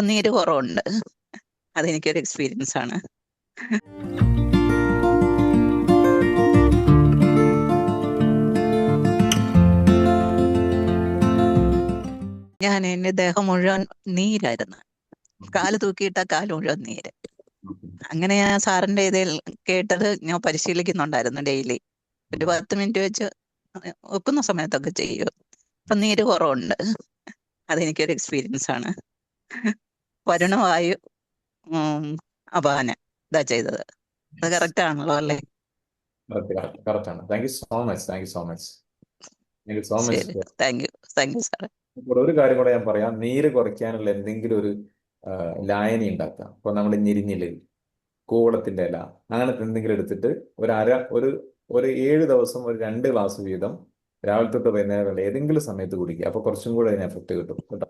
നീര് കുറവുണ്ട്. അതെനിക്കൊരു എക്സ്പീരിയൻസ് ആണ്. ഞാൻ എന്റെ ദേഹം മുഴുവൻ നീരായിരുന്നു. കാൽ തൂക്കിയിട്ട കാൽ മുഴുവൻ നീര്. അങ്ങനെ ഞാൻ സാറിന്റെ ഇതിൽ കേട്ടത് ഞാൻ പരിശീലിക്കുന്നുണ്ടായിരുന്നു ഡെയിലി. ഒരു പത്ത് മിനിറ്റ് വെച്ച് ഒക്കുന്ന സമയത്തൊക്കെ ചെയ്യും. അപ്പൊ നീര് കുറവുണ്ട്. അതെനിക്കൊരു എക്സ്പീരിയൻസ് ആണ്. വരുണവായു അപാന ഇതാ ചെയ്തത്. അത് കറക്റ്റ് ആണല്ലോ അല്ലേ? കറക്റ്റ് ആണ്. Thank you so much thank you so much thank you so much ശരി. Thank you thank you sir ഒരു കാര്യം കൂടെ ഞാൻ പറയാം. നീര് കുറയ്ക്കാനുള്ള എന്തെങ്കിലും ഒരു ലായനി ഉണ്ടാക്കാം. ഇപ്പൊ നമ്മൾ ഞെരിഞ്ഞിൽ കൂവളത്തിന്റെ ഇല അങ്ങനത്തെ എന്തെങ്കിലും എടുത്തിട്ട് ഒരു അര ഒരു ഒരു ഏഴ് ദിവസം ഒരു രണ്ട് ഗ്ലാസ് വീതം രാവിലെ തൊട്ട് വൈകുന്നേരം ഏതെങ്കിലും സമയത്ത് കുടിക്കുക. അപ്പൊ കുറച്ചും കൂടെ അതിന് എഫക്ട് കിട്ടും. കേട്ടോ?